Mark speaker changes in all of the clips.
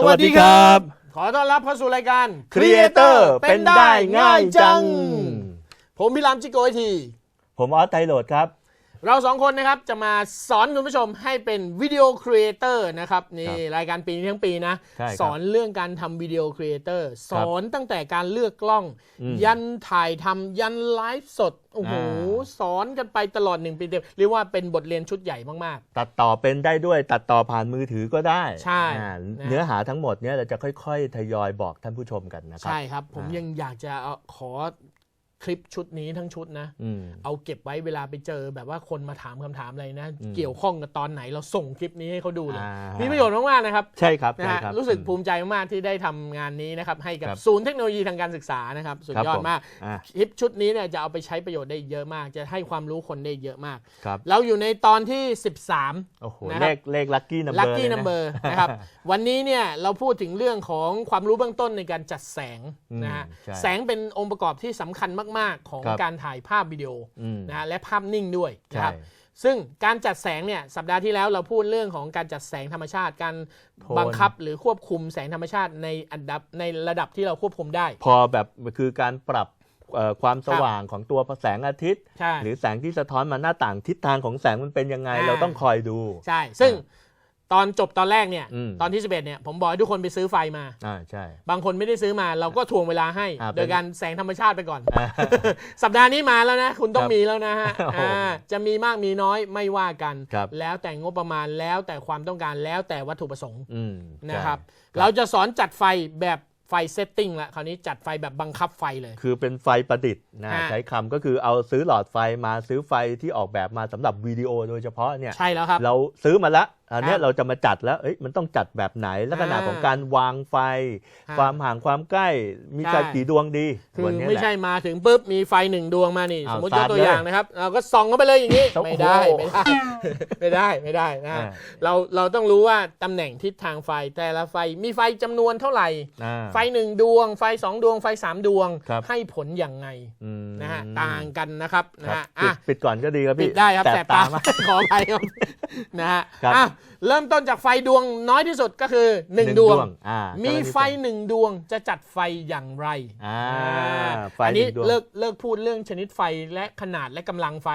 Speaker 1: สวัสดีครับ
Speaker 2: ขอต้อนรับเข้าสู่รายการ
Speaker 1: Creator เป็นได้ง่ายจัง
Speaker 2: ผมพี่รามจิโกไอที
Speaker 1: ผมออสไทโรดครับ
Speaker 2: เราสองคนนะครับจะมาสอนคุณผู้ชมให้เป็นวิดีโอครีเอเตอร์นะครับนี่
Speaker 1: ครับ
Speaker 2: รายการปีนี้ทั้งปีนะ
Speaker 1: ใช่ครับ
Speaker 2: สอนเรื่องการทำวิดีโอครีเอเตอร์สอนตั้งแต่การเลือกกล้อง
Speaker 1: อืม
Speaker 2: ยันถ่ายทำยันไลฟ์สดโอ้โห
Speaker 1: อ่า
Speaker 2: สอนกันไปตลอดหนึ่งปีเต็มเรียกว่าเป็นบทเรียนชุดใหญ่มาก
Speaker 1: ตัดต่อเป็นได้ด้วยตัดต่อผ่านมือถือก็ได้
Speaker 2: ใช่
Speaker 1: อ่า
Speaker 2: นะ
Speaker 1: เนื้อหาทั้งหมดเนี่ยเราจะค่อยๆ ทยอยบอกท่านผู้ชมกันนะ
Speaker 2: ๆ
Speaker 1: ครับ
Speaker 2: ใช่ครับ ผม
Speaker 1: อ่ายั
Speaker 2: ยังอยากจะเอาขอ คลิปชุดนี้ทั้งชุดนะ
Speaker 1: อืม
Speaker 2: เอาเก็บไว้เวลาไปเจอแบบว่าคนมาถามคำถามอะไรนะ
Speaker 1: อืม
Speaker 2: เกี่ยวข้องกับตอนไหนเราส่งคลิปนี้ให้เขาดูเลย
Speaker 1: อ่า
Speaker 2: มีประโยชน์มากๆนะครับ
Speaker 1: ใช่ครับ
Speaker 2: นะ
Speaker 1: ใช่
Speaker 2: ฮะ
Speaker 1: ครับ
Speaker 2: รู้สึก
Speaker 1: อืม
Speaker 2: ภูมิใจมากๆที่ได้ทำงานนี้นะครับ ให้กับ
Speaker 1: ครับ
Speaker 2: ศูนย์เทคโนโลยีทางการศึกษานะครับ สุด
Speaker 1: ครับ
Speaker 2: ยอด
Speaker 1: ผม
Speaker 2: มาก
Speaker 1: อ่า
Speaker 2: คลิปชุดนี้เนี่ยจะเอาไปใช้ประโยชน์ได้เยอะมาก จะให้ความรู้คนได้เยอะมาก
Speaker 1: ครับ
Speaker 2: เราอยู่ในตอนที่ 13
Speaker 1: โอ้โห
Speaker 2: นะครับ
Speaker 1: เลขเลขลัคกี้นัมเบอร์
Speaker 2: ลัคกี้นัมเบอร์นะครับวันนี้เนี่ยเราพูดถึงเรื่องของความรู้เบื้องต้นในการจัดแสงนะฮะ
Speaker 1: ใช่
Speaker 2: แสงเป็นองค์ประกอบที่สำคัญมากๆ ของ
Speaker 1: ครับ
Speaker 2: การถ่ายภาพวิดีโอ
Speaker 1: อืม
Speaker 2: นะฮะและภาพนิ่งด้วยนะ
Speaker 1: ใช่
Speaker 2: ครับซึ่งการจัดแสงเนี่ยสัปดาห์ที่แล้วเราพูดเรื่องของการจัดแสงธรรมชาติ การ
Speaker 1: โทน
Speaker 2: บังคับหรือควบคุมแสงธรรมชาติในอันดับในระดับที่เราควบคุมได้
Speaker 1: พอแบบคือการปรับเอ่อความสว่างของตัวแสงอาทิตย์
Speaker 2: ใช่
Speaker 1: หรือแสงที่สะท้อนมาหน้าต่างทิศทางของแสงมันเป็นยังไง
Speaker 2: อ่า
Speaker 1: เราต้องคอยดู
Speaker 2: ใช่ ซึ่ง ตอนจบตอนแรกเนี่ย
Speaker 1: อืม
Speaker 2: ตอนที่ 11เนี่ยผมบอกให้ทุกคนไปซื้อไฟมา
Speaker 1: อ่าใช่
Speaker 2: บางคนไม่ได้ซื้อมาเราก็ทวงเวลาให้
Speaker 1: อ่าเป็น
Speaker 2: โดยการแสงธรรมชาติไปก่อน
Speaker 1: อ่า
Speaker 2: สัปดาห์นี้มาแล้วนะ คุณต้อง
Speaker 1: ครับ
Speaker 2: มีแล้วนะฮะ
Speaker 1: โอ้โห
Speaker 2: อ่าจะมีมากมีน้อยไม่ว่ากัน
Speaker 1: ครับ
Speaker 2: แล้วแต่งบประมาณแล้วแต่ความต้องการแล้วแต่วัตถุประสงค์
Speaker 1: อืม
Speaker 2: นะครับ
Speaker 1: ใช่
Speaker 2: เราจะสอนจัดไฟแบบไฟเซตติ้งละคราวนี้จัดไฟแบบบังคับไฟเลย
Speaker 1: คือเป็นไฟประดิษฐ์นะ
Speaker 2: อ่า
Speaker 1: ใช้คำก็คือเอาซื้อหลอดไฟมาซื้อไฟที่ออกแบบมาสำหรับวิดีโอโดยเฉพาะเนี่ย
Speaker 2: ใช่แล้วครับ
Speaker 1: เราซื้อมาแล้ว อันเนี้
Speaker 2: ค
Speaker 1: ย
Speaker 2: รับ
Speaker 1: เราจะมาจัดแล้วเอ้ยมันต้องจัดแบบไหนลักษณะ
Speaker 2: อ่า
Speaker 1: ของการวางไฟ
Speaker 2: ครับ
Speaker 1: ความห่างความใกล้มี
Speaker 2: ใช่
Speaker 1: การกี่ดวงดี
Speaker 2: คือ
Speaker 1: วันเนี้ย
Speaker 2: ไม่
Speaker 1: แหละ
Speaker 2: ใช่มาถึงปุ๊บมีไฟหนึ่งดวงมานี่
Speaker 1: อ้าว
Speaker 2: สมมติ
Speaker 1: สายด
Speaker 2: กตัว
Speaker 1: เลย
Speaker 2: อย่างนะครับ เราก็ส่องเข้าไปเลยอย่างนี้
Speaker 1: โอ้โห
Speaker 2: ไม่ได้ไม่ได้ไม่ได้ไม่ได้นะ
Speaker 1: อ่า
Speaker 2: เราเราต้องรู้ว่าตำแหน่งทิศทางไฟแต่ละไฟมีไฟจำนวนเท่าไหร่
Speaker 1: อ่า
Speaker 2: ไฟหนึ่งดวง ไฟสองดวงไฟสามดวง
Speaker 1: ครับ
Speaker 2: ให้ผลอย่างไง
Speaker 1: อืม
Speaker 2: นะฮะต่างกันนะครับนะ
Speaker 1: ครับ
Speaker 2: ฮะ
Speaker 1: ปิ
Speaker 2: อะ
Speaker 1: ดปิดก่อนก็ดีครับ
Speaker 2: ปิ
Speaker 1: พี่
Speaker 2: ดได้ครับ
Speaker 1: แส
Speaker 2: แส
Speaker 1: บบตา
Speaker 2: ตา
Speaker 1: มาก
Speaker 2: ขออภัยครับ นะฮะ
Speaker 1: ครับ
Speaker 2: อะเริ่มต้นจากไฟดวงน้อยที่สุดก็คือ
Speaker 1: หนึ่ง
Speaker 2: 1ดวง
Speaker 1: ดวง อ่ามี
Speaker 2: มีไฟหนึ่งดวงจะจัดไฟอย่างไร
Speaker 1: อ่า
Speaker 2: อ่า
Speaker 1: ไฟ
Speaker 2: อัน
Speaker 1: ห
Speaker 2: นี้
Speaker 1: นึ่งดวง
Speaker 2: เลิกเลิกพูดเรื่องชนิดไฟและขนาดและกำลังไฟ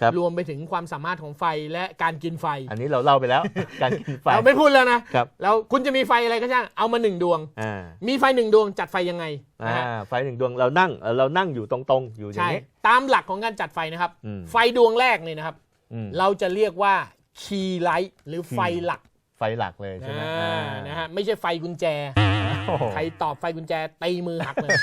Speaker 1: ครับ
Speaker 2: รวมไปถึงความสามารถของไฟและการกินไฟ
Speaker 1: อันนี้เราเล่าไปแล้ว การกินไฟ
Speaker 2: เราไม่พูดแล้วนะครับ แล้วคุณจะมีไฟอะไรก็ช่างเอามาหนึ่งดวง
Speaker 1: อ่า
Speaker 2: มีไฟหนึ่งดวงจัดไฟยังไงนะ
Speaker 1: อ่า
Speaker 2: ฮะ
Speaker 1: ไฟหนึ่งดวงเรานั่งเอ่อเรานั่งอยู่ตรงๆ อยู่อย่า
Speaker 2: ใช่
Speaker 1: งนี้
Speaker 2: ตามหลักของการจัดไฟนะครับ
Speaker 1: อืม
Speaker 2: ไฟดวงแรกเนี่ยนะครับ
Speaker 1: อืม
Speaker 2: เราจะเรียกว่า คีย์ไลท์หรือไฟหลัก
Speaker 1: ไฟหลักเลยใช่ไหม
Speaker 2: อ่า
Speaker 1: อ่า
Speaker 2: นะฮะไม่ใช่ไฟกุญแจ
Speaker 1: โอ้โห
Speaker 2: ใครตอบไฟกุญแจตีมือหักเลย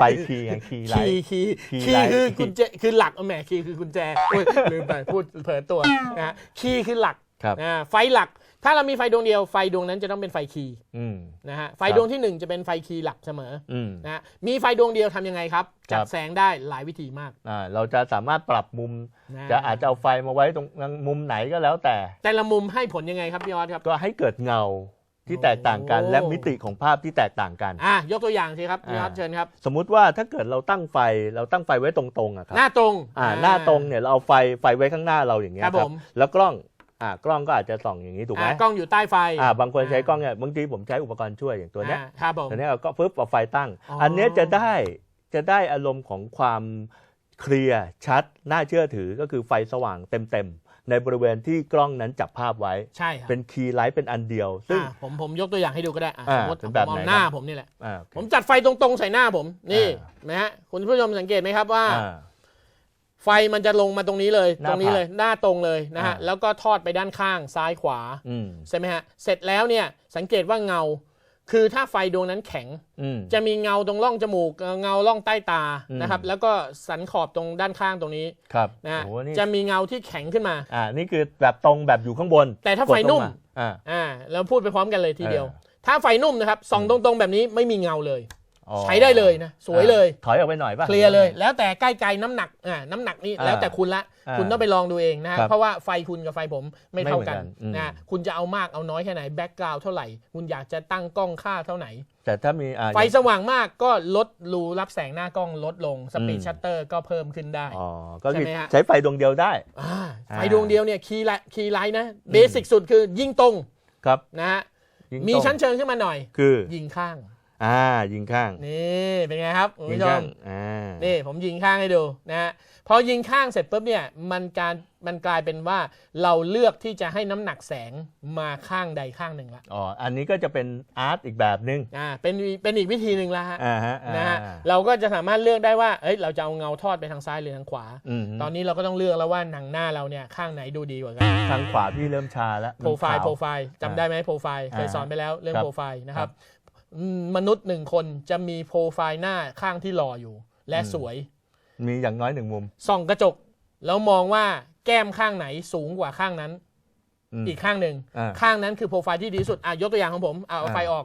Speaker 1: ไฟคีย์ไงคีย์ไล
Speaker 2: คีย์
Speaker 1: ท์
Speaker 2: คีย์
Speaker 1: คีย์
Speaker 2: คีย์
Speaker 1: ไลท์
Speaker 2: คือกุญแจคือหลักเอาแหมคีย์คือกุญแจโอ้ยลืมไปพูดเผลอตัวนะฮะคีย์คือหลัก
Speaker 1: ครับ
Speaker 2: อ่าไฟหลัก ถ้าเรามีไฟดวงเดียวไฟดวงนั้นจะต้องเป็นไฟคีย์
Speaker 1: อืม
Speaker 2: นะฮะไฟ
Speaker 1: ครับ
Speaker 2: ดวงที่หนึ่งจะเป็นไฟคีย์หลักเสมอ
Speaker 1: อืม
Speaker 2: นะฮะมีไฟดวงเดียวทำยังไงครับจัด
Speaker 1: ครับ
Speaker 2: แสงได้หลายวิธีมาก
Speaker 1: อ่าเราจะสามารถปรับมุม
Speaker 2: น
Speaker 1: จะอาจจะเอาไฟมาไว้ตรงมุมไหนก็แล้วแต่
Speaker 2: แต่ละมุมให้ผลยังไงครับพี่ออสครับ
Speaker 1: ก็ให้เกิดเงาที่แตกต่างกัน
Speaker 2: โอ้
Speaker 1: และมิติของภาพที่แตกต่างกัน
Speaker 2: อะยกตัวอย่างสิครับพี่ออส
Speaker 1: อ่า
Speaker 2: เชิญครับ
Speaker 1: สมมุติว่าถ้าเกิดเราตั้งไฟเราตั้งไฟไว้ตรงๆอะครับ
Speaker 2: หน้าตรง
Speaker 1: อ่าหน้าตรงเนี่ยเราเอาไฟไฟไว้ข้างหน้าเราอย่างเงี้ย
Speaker 2: ครับ
Speaker 1: ครั
Speaker 2: ผ
Speaker 1: บ
Speaker 2: ม
Speaker 1: แล้วกล้อง อ่ากล้องก็อาจจะส่องอย่างนี้ถูกไหม
Speaker 2: อ่ากล้องอยู่ใต้ไฟ
Speaker 1: อ่าบางคนใช้กล้องเนี่ยบางทีผมใช้อุปกรณ์ช่วยอย่างตัวเนี้ย
Speaker 2: อ่าครับผม
Speaker 1: ตัวเนี้ยเราก็ปึ๊บเอาไฟตั้ง
Speaker 2: อ๋ออั
Speaker 1: อันเนี้ยจะได้จะได้อารมณ์ของความเคลียร์ชัด น่าเชื่อถือก็คือไฟสว่างเต็มๆในบริเวณที่กล้องนั้นจับภาพไว้
Speaker 2: ใช่ครับ
Speaker 1: เป็นคีย์ไลท์เป็นอันเดียว ซึ่ง
Speaker 2: อ่าผมผมยกตัวอย่างให้ดูก็ได้อะ
Speaker 1: อ่า
Speaker 2: สมมติ
Speaker 1: เป็น
Speaker 2: ผ
Speaker 1: แบบ
Speaker 2: มเอา
Speaker 1: ไหน
Speaker 2: หน้า
Speaker 1: ครับ
Speaker 2: ผมนี่แหละ
Speaker 1: อ่าโอเค
Speaker 2: ผมจัดไฟตรงๆใส่หน้าผมนี่
Speaker 1: อ่า
Speaker 2: นะฮะคุณผู้ชมสังเกตไหมครับว่า
Speaker 1: อ่า
Speaker 2: ไฟมันจะลงมาตรงนี้เลย
Speaker 1: ห
Speaker 2: ต
Speaker 1: น้า
Speaker 2: รงนี้เลย หน้าตรงเลยนะฮะ
Speaker 1: อ่า
Speaker 2: แล้วก็ทอดไปด้านข้างซ้ายขวา
Speaker 1: อืม
Speaker 2: ใช่ไหมฮะ เสร็จแล้วเนี่ยสังเกตว่าเงา คือถ้าไฟดวงนั้นแข็ง
Speaker 1: อืม
Speaker 2: จะมีเงาตรงร่องจมูกเอ่อเงาร่องใต้ตา
Speaker 1: อืม
Speaker 2: นะครับ แล้วก็สันขอบตรงด้านข้างตรงนี้
Speaker 1: ครับ
Speaker 2: นะฮะ
Speaker 1: โอ้โหนี่
Speaker 2: จะมีเงาที่แข็งขึ้นมา
Speaker 1: อ่า นี่คือแบบตรงแบบอยู่ข้างบน
Speaker 2: แต่ถ้าก
Speaker 1: ด
Speaker 2: ไฟนุ่ม
Speaker 1: ลงาอ่า
Speaker 2: อ่า เราพูดไปพร้อมกันเลยทีเดียว
Speaker 1: เออ
Speaker 2: ถ้าไฟนุ่มนะครับส่อง
Speaker 1: อืม
Speaker 2: ตรงๆแบบนี้ไม่มีเงาเลย
Speaker 1: อ๋อ
Speaker 2: ใช้ได้เลยนะสวยเลย
Speaker 1: อ่าถอยออกไปหน่อยป่ะ
Speaker 2: เคลียร์เลย แล้วแต่ใกล้ๆน้ำหนักอ่าน้ำหนักนี่
Speaker 1: อ่า
Speaker 2: แล้วแต่คุณละ
Speaker 1: อ่า
Speaker 2: คุณต้องไปลองดูเองนะฮะ
Speaker 1: ครับ
Speaker 2: เพราะว่าไฟคุณกับไฟผมไม่เท่ากัน
Speaker 1: ไม่เหมือนกันอืม
Speaker 2: นะคุณจะเอามากเอาน้อยแค่ไหนแบ็กกราวด์เท่าไหร่ คุณอยากจะตั้งกล้องค่าเท่าไหน
Speaker 1: แต่ถ้ามีอ่า
Speaker 2: ไฟสว่างมากก็ลดรูรับแสงหน้ากล้องลดลงสปีด
Speaker 1: อืม
Speaker 2: ชัตเตอร์ก็เพิ่มขึ้นได้
Speaker 1: อ๋อก็คือ
Speaker 2: ใช่ไหมฮะ
Speaker 1: ใช้ไฟดวงเดียวได้
Speaker 2: อ่า
Speaker 1: อ่า
Speaker 2: ไฟดวงเดียวเนี่ยคีย์ไลคีย์ไลท์นะเบสิกสุดคือยิงตรง
Speaker 1: ครับ
Speaker 2: นะฮะ
Speaker 1: ยิง
Speaker 2: มี
Speaker 1: ตรง
Speaker 2: ชั้นเชิงขึ้นมาหน่อย
Speaker 1: คือ
Speaker 2: ยิงข้าง
Speaker 1: อ่ายิงข้าง
Speaker 2: นี่เป็นไงครับคุณ
Speaker 1: ยิง
Speaker 2: ผู้ช
Speaker 1: ข้ามงอ่า
Speaker 2: นี่ผมยิงข้างให้ดูนะฮะพอยิงข้างเสร็จปุ๊บเนี่ยมันการมันกลายเป็นว่าเราเลือกที่จะให้น้ำหนักแสงมาข้างใดข้างหนึ่งละ
Speaker 1: อ๋ออันนี้ก็จะเป็นอาร์ตอีกแบบนึง
Speaker 2: อ่าเป็นเป็นอีกวิธีหนึ่งละฮะ
Speaker 1: อ่าฮะอ่า
Speaker 2: นะฮะเราก็จะสามารถเลือกได้ว่า เอ้ย เราจะเอาเงาทอดไปทางซ้ายหรือทางขวา
Speaker 1: อืม
Speaker 2: ตอนนี้เราก็ต้องเลือกแล้วว่าหนังหน้าเราเนี่ยข้างไหนดูดีกว่ากัน
Speaker 1: ทางขวาพี่เริ่มชาแล้ว
Speaker 2: โปรไฟล์
Speaker 1: มันขาว
Speaker 2: โปรไฟล์จำได้ไหมโปรไฟล์ เคย
Speaker 1: อ่า
Speaker 2: สอนไปแล้วเรื่อง
Speaker 1: ครับ
Speaker 2: โปรไฟล์นะครับ
Speaker 1: ครับ
Speaker 2: อื มมนุษย์หนึ่งคนจะมีโปรไฟล์หน้าข้างที่หล่ออยู่ และ
Speaker 1: อืม
Speaker 2: สวย
Speaker 1: มีอย่างน้อยหนึ่งมุม
Speaker 2: ส่องกระจก แล้วมองว่าแก้มข้างไหนสูงกว่าข้างนั้น
Speaker 1: อืม
Speaker 2: อีกข้างหนึ่ง
Speaker 1: อ่า
Speaker 2: ข้างนั้นคือโปรไฟล์ที่ดีที่สุดอะยกตัวอย่างของผมเอาเอา
Speaker 1: อ่า
Speaker 2: ไฟออก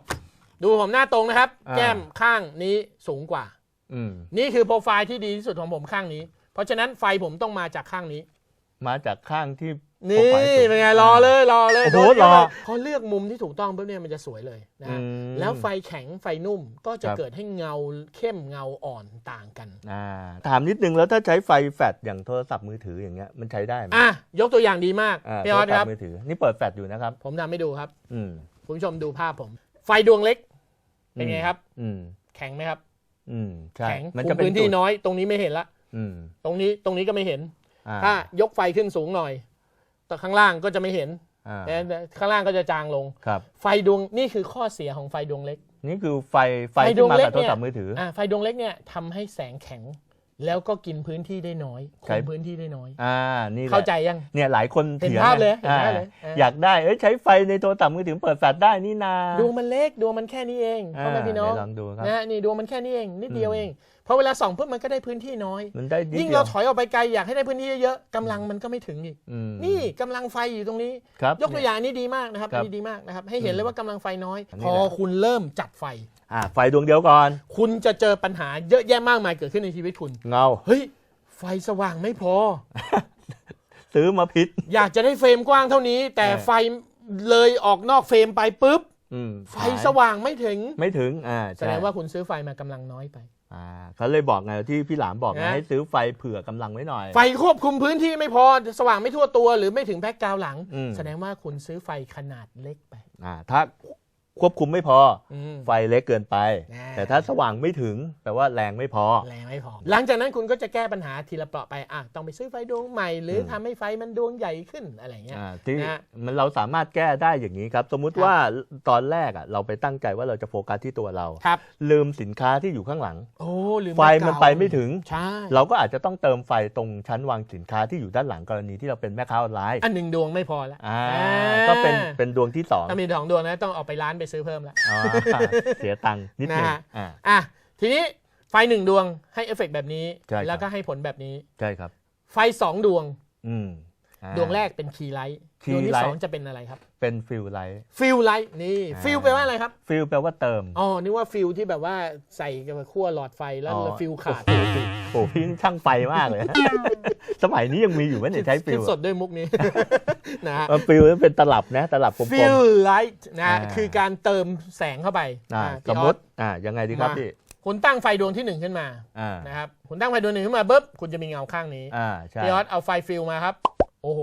Speaker 2: ดูผมหน้าตรงนะครับ
Speaker 1: อ่า
Speaker 2: แก้มข้างนี้สูงกว่า
Speaker 1: อืม
Speaker 2: นี่คือโปรไฟล์ที่ดีที่สุดของผมข้างนี้ เพราะฉะนั้นไฟผมต้องมาจากข้างนี้
Speaker 1: มาจากข้างที่
Speaker 2: นี่
Speaker 1: โปรไฟล์สูง
Speaker 2: เป็นไงรอเลยรอเลย
Speaker 1: โอ้โห
Speaker 2: โดนเยอะ
Speaker 1: รอ
Speaker 2: มากพอเลือกมุมที่ถูกต้องปุ๊บเนี่ยมันจะสวยเลยนะ
Speaker 1: อื
Speaker 2: ฮะ
Speaker 1: ม
Speaker 2: แล้วไฟแข็งไฟนุ่มก็จะ
Speaker 1: ครับ
Speaker 2: เกิดให้เงาเข้มเงาอ่อนต่างกัน
Speaker 1: อ่าถามนิดนึงแล้วถ้าใช้ไฟแฟลชอย่างโทรศัพท์มือถืออย่างเงี้ยมันใช้ได้ไหม
Speaker 2: อะยกตัวอย่างดีมาก
Speaker 1: อ่า
Speaker 2: พี่ออส
Speaker 1: โทร
Speaker 2: ค
Speaker 1: ศั
Speaker 2: รั
Speaker 1: พ
Speaker 2: บ
Speaker 1: ท์มือถือนี่เปิดแฟลชอยู่นะครับ
Speaker 2: ผมทำให้ดูครับ
Speaker 1: อืม
Speaker 2: คุณผู้ชมดูภาพผม ไฟดวงเล็ก เป็นไงครับ
Speaker 1: อืม
Speaker 2: แข็งไหมครับ
Speaker 1: อืมใช่
Speaker 2: แข็ง
Speaker 1: มัน
Speaker 2: คุ
Speaker 1: จะ
Speaker 2: ม
Speaker 1: เป็น
Speaker 2: พื้นที่
Speaker 1: จุด
Speaker 2: น้อย ตรงนี้ไม่เห็นละ
Speaker 1: อืม
Speaker 2: ตรงนี้ตรงนี้ก็ไม่เห็น
Speaker 1: อ่า
Speaker 2: ถ้ายกไฟขึ้นสูงหน่อย แต่ข้างล่างก็จะไม่เห็น
Speaker 1: อ่า
Speaker 2: แต่ข้างล่างก็จะจางลง
Speaker 1: ครับ
Speaker 2: ไฟดวงนี่คือข้อเสียของไฟดวงเล็ก
Speaker 1: นี่คือไฟไฟ
Speaker 2: ไฟด
Speaker 1: ที่
Speaker 2: วง
Speaker 1: มา
Speaker 2: เล็
Speaker 1: กับ
Speaker 2: ก
Speaker 1: โทร
Speaker 2: เนี่ย
Speaker 1: ศัพท์มือถืออ
Speaker 2: อ่าไฟดวงเล็กเนี่ยทำให้แสงแข็ง แล้วก็กินพื้นที่ได้น้อยคุ
Speaker 1: ใช่
Speaker 2: มพื้นที่ได้น้อย
Speaker 1: อ่านี่แหละ
Speaker 2: เข้าใจยัง
Speaker 1: เนี่ยหลายคน
Speaker 2: เห็น
Speaker 1: ถียง
Speaker 2: ภาพเลย
Speaker 1: อ่
Speaker 2: เห็นภาพเลยเอออ
Speaker 1: อยากได้เอ้ยใช้ไฟในโทรศัพท์มือถือเปิดแฟลชได้นี่นา
Speaker 2: ดวงมันเล็กดวงมันแค่นี้เองพ่อแม่พี่น้อง
Speaker 1: เดี๋ยวลองดูครับ
Speaker 2: นะฮะนี่ดวงมันแค่นี้เองนิดเดียว
Speaker 1: อืม
Speaker 2: เองเพ ราะเวลาส่องปุ๊บมันก็ได้พื้นที่น้อย
Speaker 1: มันได้นิด
Speaker 2: ยิ่ง
Speaker 1: เดีย
Speaker 2: เรา
Speaker 1: ว
Speaker 2: ถอยออกไปไกลอยากให้ได้พื้นที่เยอะๆกำลังมันก็ไม่ถึงอีก
Speaker 1: อืม
Speaker 2: นี่กำลังไฟอยู่ตรงนี้
Speaker 1: ครับ
Speaker 2: ยกตัวอย่างอันนี้ดีมากนะครับ
Speaker 1: ครั
Speaker 2: อั
Speaker 1: บ
Speaker 2: นนี้ดีมากนะครับ ให้เห็นเลยว่ากำลังไฟน้อย
Speaker 1: อันนี้
Speaker 2: พอ
Speaker 1: แหละ
Speaker 2: คุณเริ่มจัดไฟ
Speaker 1: อ่าไฟดวงเดียวก่อน
Speaker 2: คุณจะเจอปัญหาเยอะแยะมากมายเกิดขึ้นในชีวิตคุณ
Speaker 1: เงา
Speaker 2: เฮ้ย ไฟสว่างไม่พอ
Speaker 1: ซื้อมาพิษ
Speaker 2: อยากจะได้เฟรมกว้างเท่านี้ แต่
Speaker 1: เออ
Speaker 2: ไฟเลยออกนอกเฟรมไปปุ๊บ
Speaker 1: อืม
Speaker 2: ไฟสว่างไม่ถึง
Speaker 1: ไม่ถึง อ่า
Speaker 2: แสดงว่าคุณซื้อไฟมากำลังน้อยไป
Speaker 1: อ่าเขาเลยบอกไงที่พี่หลามบอกไง
Speaker 2: นะ
Speaker 1: ให้ซื้อไฟเผื่อกำลังไว้หน่อย
Speaker 2: ไฟควบคุมพื้นที่ไม่พอสว่างไม่ทั่วตัวหรือไม่ถึงแบ็กกราวด์หลัง
Speaker 1: อืม
Speaker 2: แสดงว่าคุณซื้อไฟขนาดเล็กไป
Speaker 1: อ่าถ้า ควบคุมไม่พอ
Speaker 2: อืม
Speaker 1: ไฟเล็กเกินไป
Speaker 2: อ่า
Speaker 1: แต่ถ้าสว่างไม่ถึงแปลว่าแรงไม่พอ
Speaker 2: แรงไม่พอ หลังจากนั้นคุณก็จะแก้ปัญหาทีละเปราะไปอะต้องไปซื้อไฟดวงใหม่ หรืออ
Speaker 1: ม
Speaker 2: ทำให้ไฟมันดวงใหญ่ขึ้นอะไรเงี้ย
Speaker 1: อ่าที่
Speaker 2: นะฮะ
Speaker 1: มันเราสามารถแก้ได้อย่างนี้ครับ สมมุติ
Speaker 2: ครับ
Speaker 1: ว่าตอนแรกอะเราไปตั้งใจว่าเราจะโฟกัสที่ตัวเรา
Speaker 2: ครับ
Speaker 1: ลืมสินค้าที่อยู่ข้างหลัง
Speaker 2: โอ้หรือ
Speaker 1: ไฟมันไปไม่ถึง
Speaker 2: ใช่
Speaker 1: เราก็อาจจะต้องเติมไฟตรงชั้นวางสินค้าที่อยู่ด้านหลังกรณีที่เราเป็นแม่ค้าออนไลน์
Speaker 2: อันหนึ่งดวงไม่พอละ
Speaker 1: อ่า
Speaker 2: อ่า
Speaker 1: ก็เป็นเป็นดวงที่สอง
Speaker 2: ถ้ามีสองดวงนะต้องออกไปร้านไปซื้อเพิ่มละ
Speaker 1: อ๋อเสียตังค์นิดนึง
Speaker 2: นะฮะ
Speaker 1: อ่า
Speaker 2: อะทีนี้ไฟหนึ่งดวงให้เอฟเฟกต์แบบนี้
Speaker 1: ใช่ครับ
Speaker 2: แล้วก็ให้ผลแบบนี้
Speaker 1: ใช่ครับ
Speaker 2: ไฟสองดวง
Speaker 1: อืมอ่า
Speaker 2: ดวงแรกเป็นคีย์ไลท์
Speaker 1: key
Speaker 2: ดวงที่
Speaker 1: light
Speaker 2: สองจะเป็นอะไรครับ
Speaker 1: เป็นฟิลไลท์
Speaker 2: ฟิลไลท์นี่
Speaker 1: อ่า
Speaker 2: ฟิลแปลว่าอะไรครับ
Speaker 1: ฟิลแปลว่าเติม
Speaker 2: อ๋อนึกว่าฟิลที่แบบว่าใส่กับขั้วหลอดไฟแล้ว
Speaker 1: อ๋อ
Speaker 2: ฟิลขาด
Speaker 1: โอ้โหโอ้โหพี่นี่ช่างไฟมากเลย สมัยนี้ยังมีอยู่ไหมเนี่ยใช้ฟิ
Speaker 2: คิด
Speaker 1: ล
Speaker 2: สดด้วยมุกนี้นะฮะ
Speaker 1: ฟิลเป็นตลับนะตลับกลม
Speaker 2: ฟิลไลท์นะฮะ
Speaker 1: อ่า
Speaker 2: คือการเติมแสงเข้าไป
Speaker 1: ๆอ่า
Speaker 2: อ่า
Speaker 1: ส
Speaker 2: พี่
Speaker 1: ม
Speaker 2: อ
Speaker 1: ม
Speaker 2: อส
Speaker 1: ติอ่ายังไงดีครับ
Speaker 2: มา
Speaker 1: พี่
Speaker 2: คุณตั้งไฟดวงที่หนึ่งขึ้นมา
Speaker 1: อ่า
Speaker 2: นะครับคุณตั้งไฟดวงหนึ่งขึ้นมาปุ๊บคุณจะมีเงาข้างนี้
Speaker 1: อ่าใช่
Speaker 2: พี่ออสเอาไฟฟิลมาครับ โอ้โห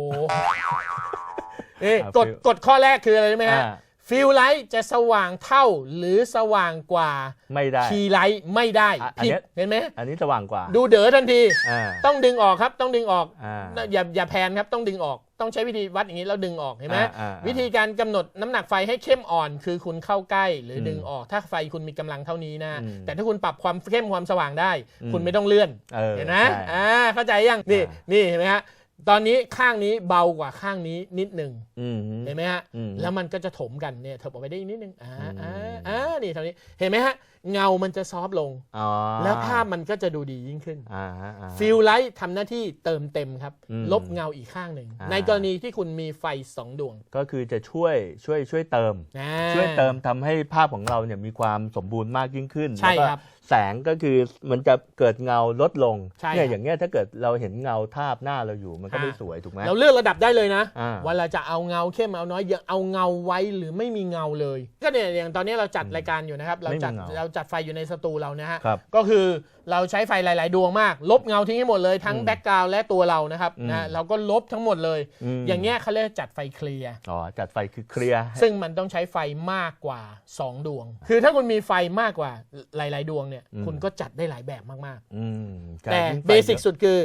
Speaker 2: นี่
Speaker 1: เอา
Speaker 2: กฎ
Speaker 1: ฟิล
Speaker 2: กฎข้อแรกคืออะไรรู้ไหมฮะ
Speaker 1: อ่า
Speaker 2: ฟิลไลท์จะสว่างเท่าหรือสว่างกว่า
Speaker 1: ไม่ได้
Speaker 2: คีย์ไลท์ไม่ได้
Speaker 1: อะอัน
Speaker 2: ผิด
Speaker 1: เนี้ย
Speaker 2: เห็นไหม
Speaker 1: อันนี้สว่างกว่า
Speaker 2: ดูเด๋อทันที
Speaker 1: อ่า
Speaker 2: ต้องดึงออกครับต้องดึงออก
Speaker 1: อ่า
Speaker 2: อย่าอย่าแพนครับต้องดึงออก ต้องใช้วิธีวัดอย่างนี้แล้วดึงออกเห็นไหม
Speaker 1: อ่าอ่าอ่า
Speaker 2: วิธีการกำหนดน้ำหนักไฟให้เข้มอ่อน คือคุณเข้าใกล้หรืออ
Speaker 1: ม
Speaker 2: ดึงออกถ้าไฟคุณมีกำลังเท่านี้นะ
Speaker 1: อืม
Speaker 2: แต่ถ้าคุณปรับความเข้มความสว่างได้
Speaker 1: อืม
Speaker 2: คุณไม่ต้องเลื่อน
Speaker 1: เออ
Speaker 2: เห็นไหม
Speaker 1: ใช่
Speaker 2: อ่าเข้าใจยังนี่
Speaker 1: อ่า
Speaker 2: นี่เห็นไหมฮะ ตอนนี้ข้างนี้เบากว่าข้างนี้นิดหนึ่ง
Speaker 1: อืม
Speaker 2: เห็นไหมฮะ
Speaker 1: อืม
Speaker 2: แล้วมันก็จะถมกันเนี่ยเถบออกไปได้อีกนิดนึงอ่า
Speaker 1: อืม
Speaker 2: อ่าอ่านี่เท่านี้ เห็นไหมฮะ เงามันจะซอฟต์ลง
Speaker 1: อ๋อ
Speaker 2: แล้วภาพมันก็จะดูดียิ่งขึ้น
Speaker 1: อ่าฮะอ่าฮะ
Speaker 2: ฟิลไลท์ทำหน้าที่เติมเต็มครับ
Speaker 1: อืม
Speaker 2: ลบเงาอีกข้างหนึ่ง
Speaker 1: อ่า
Speaker 2: ในกรณีที่คุณมีไฟสองดวง
Speaker 1: ก็คือจะช่วยช่วยช่วยเติม
Speaker 2: อ่า
Speaker 1: ช่วยเติมทำให้ภาพของเราเนี่ยมีความสมบูรณ์มากยิ่งขึ้น
Speaker 2: ใช่
Speaker 1: แล้วก็
Speaker 2: ครับ
Speaker 1: แสงก็คือมันจะเกิดเงาลดลง
Speaker 2: ใช่
Speaker 1: เนี่ย
Speaker 2: ครับ
Speaker 1: อย่างเงี้ยถ้าเกิดเราเห็นเงาทาบหน้าเราอยู่มันก็
Speaker 2: อ่า
Speaker 1: ไม่สวยถูกไหม
Speaker 2: เราเลือกระดับได้เลยนะ
Speaker 1: อ่า
Speaker 2: ว่าเราจะเอาเงาเข้มเอาน้อยอย่าเอาเงาไว้หรือไม่มีเงาเลย ก็เนี่ยอย่างตอนนี้เราจัดรายการอยู่นะครับ เราจัด
Speaker 1: ไม่มีเงา
Speaker 2: เราจัดไฟอยู่ในสตูเรานะฮะ
Speaker 1: ครับ
Speaker 2: ก็คือเราใช้ไฟหลาย ๆ ดวงมาก ลบเงาทิ้งให้หมดเลยทั้ง
Speaker 1: อืม
Speaker 2: แบ็กกราวด์และตัวเรานะครับ
Speaker 1: อืม
Speaker 2: นะเราก็ลบทั้งหมดเลย
Speaker 1: ม
Speaker 2: อย่างเงี้ยเขาเรียกจัดไฟเคลียร์
Speaker 1: อ๋อจัดไฟคือเคลียร์
Speaker 2: ซึ่งมันต้องใช้ไฟมากกว่า 2 ดวง คือถ้าคุณมีไฟมากกว่าหลาย ๆ ดวงเนี่ย
Speaker 1: อืม
Speaker 2: คุณก็จัดได้หลายแบบมาก
Speaker 1: อืม
Speaker 2: ๆ
Speaker 1: ใช่
Speaker 2: แต่
Speaker 1: ยิ่งไฟ
Speaker 2: เบสิกสุดคือ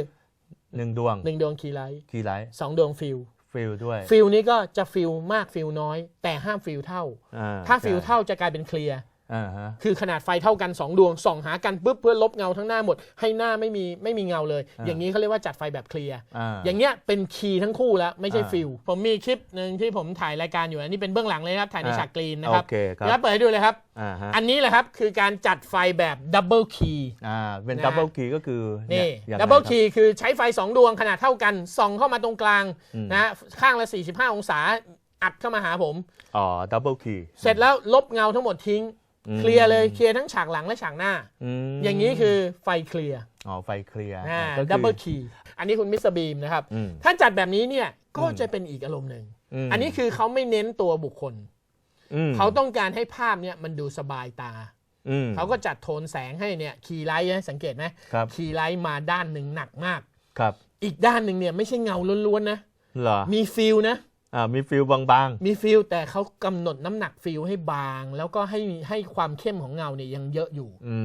Speaker 1: หนึ่งดวง
Speaker 2: 1 ดวงคีย์ไลท์
Speaker 1: คีย์ไลท์
Speaker 2: สองดวงฟิล
Speaker 1: ฟิลด้วย
Speaker 2: ฟิลนี้ก็จะฟิลมากฟิลน้อย แต่ห้ามฟิลเท่า
Speaker 1: อ่
Speaker 2: ถ้าฟิล
Speaker 1: ใช่
Speaker 2: เท่าจะกลายเป็นเคลียร์
Speaker 1: อ่าฮะ
Speaker 2: คือขนาดไฟเท่ากัน 2 ดวงส่องหากันปุ๊บเพื่อลบเงาทั้งหน้าหมด ให้หน้าไม่มีไม่มีเงาเลย
Speaker 1: อ่า
Speaker 2: อย่างนี้เขาเรียกว่าจัดไฟแบบเคลียร์
Speaker 1: อ่า
Speaker 2: อย่างเงี้ยเป็นคีย์ทั้งคู่แล้วไม่ใช่
Speaker 1: อ่า
Speaker 2: ฟิลผมมีคลิปหนึ่งที่ผมถ่ายรายการอยู่อันนี้เป็นเบื้องหลังเลยนะครับถ่ายใน
Speaker 1: อ่า
Speaker 2: ฉากกรีนนะครับ
Speaker 1: โอเคครับ
Speaker 2: แล้วเปิดให้ดูเลยครับ
Speaker 1: อ่าฮะ
Speaker 2: อันนี้แหละครับคือการจัดไฟแบบดับเบิลคีย์
Speaker 1: อ่าเป็น
Speaker 2: นะ
Speaker 1: ดับเบิลคีย์ก็คือ
Speaker 2: นี่
Speaker 1: ยยังไง
Speaker 2: ดับเบิล
Speaker 1: รับ
Speaker 2: คีย์คือใช้ไฟ 2 ดวงขนาดเท่ากันส่องเข้ามาตรงกลาง
Speaker 1: อืม
Speaker 2: นะฮะข้างละ 45 องศาอัดเข้ามาหาผม
Speaker 1: อ๋อดับเบิลคีย์
Speaker 2: เสร็จแล้วลบเงาทั้งหมดทิ้ง
Speaker 1: อืม
Speaker 2: เคลียร์เลยเคลียร์ทั้งฉากหลังและฉากหน้า
Speaker 1: ม
Speaker 2: อย่างนี้คือไฟเคลียร์
Speaker 1: อ๋อไฟเคลียร์
Speaker 2: นะ
Speaker 1: ก็คือ
Speaker 2: ดับเบิลคีย์อันนี้คุณมิสเตอร์บีมนะครับ
Speaker 1: อืม
Speaker 2: ถ้าจัดแบบนี้เนี่ยก็
Speaker 1: อืม
Speaker 2: จะเป็นอีกอารมณ์หนึ่ง
Speaker 1: ม
Speaker 2: อันนี้คือเขาไม่เน้นตัวบุคคล
Speaker 1: ม
Speaker 2: เขาต้องการให้ภาพเนี่ยมันดูสบายตา
Speaker 1: อืม
Speaker 2: เขาก็จัดโทนแสงให้เนี่ยคีย์ไลท์สังเกตไหม
Speaker 1: ครับ
Speaker 2: คีย์ไลท์มาด้านหนึ่งหนักมาก
Speaker 1: ครับ
Speaker 2: อีกด้านหนึ่งเนี่ยไม่ใช่เงาล้วนๆนะ
Speaker 1: เหรอ
Speaker 2: มีฟิลนะ
Speaker 1: อ่ามีฟิลบาง
Speaker 2: มีฟิลแต่เขากำหนดน้ำหนักฟิลให้บาง แล้วก็ให้ให้ความเข้มของเงาเนี่ยยังเยอะอยู่
Speaker 1: ๆอื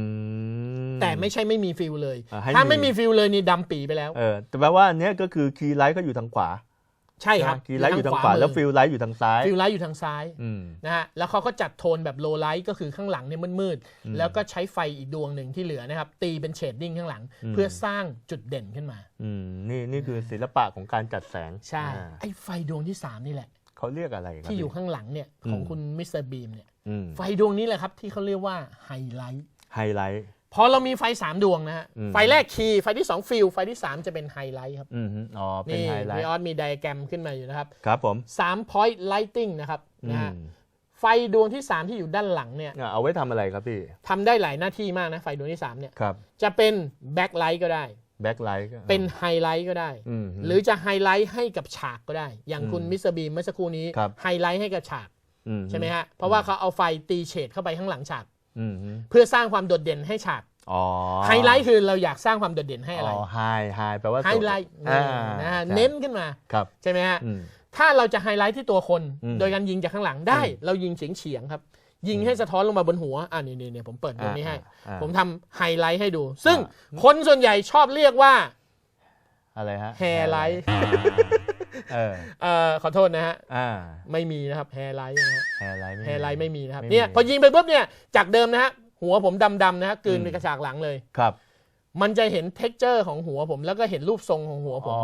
Speaker 1: ม
Speaker 2: แต่ไม่ใช่ไม่มีฟิลเลย
Speaker 1: อ่าให้
Speaker 2: ถ้า
Speaker 1: มี
Speaker 2: ไม่มีฟิลเลยนี่ดำปีไปแล้ว
Speaker 1: เออแต่แปลว่าอันเนี้ยก็คือคีย์ไลท์ก็อยู่ทางขวา
Speaker 2: ใช่ครับ
Speaker 1: คีย์ไลท์อยู่ทางขวาแล้วฟิลไลท์อยู่ทางซ้าย
Speaker 2: ฟิลไลท์อยู่ทางซ้าย
Speaker 1: อืม
Speaker 2: นะฮะแล้วเขาก็จัดโทนแบบโลไลท์ก็คือข้างหลังเนี่ยมืด
Speaker 1: อืม
Speaker 2: ๆแล้วก็ใช้ไฟอีกดวงหนึ่งที่เหลือนะครับ ตีเป็นเชดดิ้งข้างหลัง
Speaker 1: อืม
Speaker 2: เพื่อสร้างจุดเด่นขึ้นมา
Speaker 1: อืมนี่นี่คือศิลปะของการจัดแสง
Speaker 2: ใช่
Speaker 1: อ่า
Speaker 2: ไอ้ไฟดวงที่ 3 นี่แหละ
Speaker 1: เขาเรียกอะไรครับ
Speaker 2: ที่อยู่ข้างหลังเนี่ยของ
Speaker 1: อืม
Speaker 2: คุณมิสเตอร์บีมเนี่ย
Speaker 1: อืม
Speaker 2: ไฟดวงนี้แหละครับที่เขาเรียกว่าไฮไลท์
Speaker 1: ไฮไลท์
Speaker 2: พอเรามีไฟ 3 ดวงนะฮะ
Speaker 1: อืม
Speaker 2: ไฟแรกคีย์ไฟที่ 2 ฟิลไฟที่ 3 จะเป็นไฮไลท์ครับ
Speaker 1: อืมฮึอ๋อเป็น
Speaker 2: นี่
Speaker 1: ไฮไล
Speaker 2: มี
Speaker 1: ท์
Speaker 2: ออสมีไดอะแกรมขึ้นมาอยู่นะครับ
Speaker 1: ครับผม
Speaker 2: 3 point lighting นะครับ
Speaker 1: อื
Speaker 2: นะฮะ
Speaker 1: ม
Speaker 2: ไฟดวงที่ 3 ที่อยู่ด้านหลังเนี่ย
Speaker 1: อะเอาไว้ทำอะไรครับพี่
Speaker 2: ทำได้หลายหน้าที่มากนะ ไฟดวงที่ 3 เนี่ย
Speaker 1: ครับ
Speaker 2: จะเป็นแบ็คไลท์ก็ได้
Speaker 1: แบ็คไลท์
Speaker 2: เป็นไฮไลท์ก็ได้
Speaker 1: อืมฮึ
Speaker 2: หรือจะไฮไลท์ให้กับฉากก็ได้ อย่างคุณ
Speaker 1: อืม
Speaker 2: มิสเตอร์บีมเมื่อสักครู่นี้
Speaker 1: ครับ
Speaker 2: ไฮไลท์ให้กับฉาก
Speaker 1: อื
Speaker 2: ใช่ไหมฮะ เพราะว่าเขาเอาไฟตีเฉดเข้าไปข้างหลังฉาก
Speaker 1: อืมฮึ
Speaker 2: เพื่อสร้างความโดดเด่นให้ฉาก
Speaker 1: อ๋อ
Speaker 2: ไฮไลท์คือเราอยากสร้างความโดดเด่นให้อะไร
Speaker 1: อ๋อไฮไฮแปลว่า
Speaker 2: ไฮไลท์
Speaker 1: อ่า
Speaker 2: นะฮะ
Speaker 1: ใช่
Speaker 2: เน้นขึ้นมา
Speaker 1: ครับ
Speaker 2: ใช่ไหมฮะ
Speaker 1: อืม
Speaker 2: ถ้าเราจะไฮไลท์ที่ตัวคน
Speaker 1: อืม
Speaker 2: โดยการยิงจากข้างหลังได้
Speaker 1: อืม
Speaker 2: เรายิงเฉียงเฉียงๆครับ ยิงให้สะท้อนลงมาบนหัวอ่านี่นี่นี่ผมเปิดตรงนี้ให้
Speaker 1: อ่า
Speaker 2: ผมทำไฮไลท์ให้ดู ซึ่ง
Speaker 1: อ่า
Speaker 2: คนส่วนใหญ่ชอบเรียกว่า
Speaker 1: อะไรฮะ
Speaker 2: Hair light
Speaker 1: อ่า เออ
Speaker 2: เอ่อขอโทษนะฮะ
Speaker 1: อ่า
Speaker 2: ไม่มีนะครับแฮร์ไลท์นะฮะ
Speaker 1: แฮร์ไลท์ไม่
Speaker 2: แฮร์ไลท์ไม่มีนะครับ
Speaker 1: ไม่มี
Speaker 2: เนี่ยพอยิงไปปุ๊บเนี่ยจากเดิมนะฮะหัวผมดำๆนะฮะกลืน
Speaker 1: อืม
Speaker 2: ไปกระฉากหลังเลย
Speaker 1: ครับ
Speaker 2: มันจะเห็นเท็กเจอร์ของหัวผม แล้วก็เห็นรูปทรงของหัวผม
Speaker 1: อ๋อ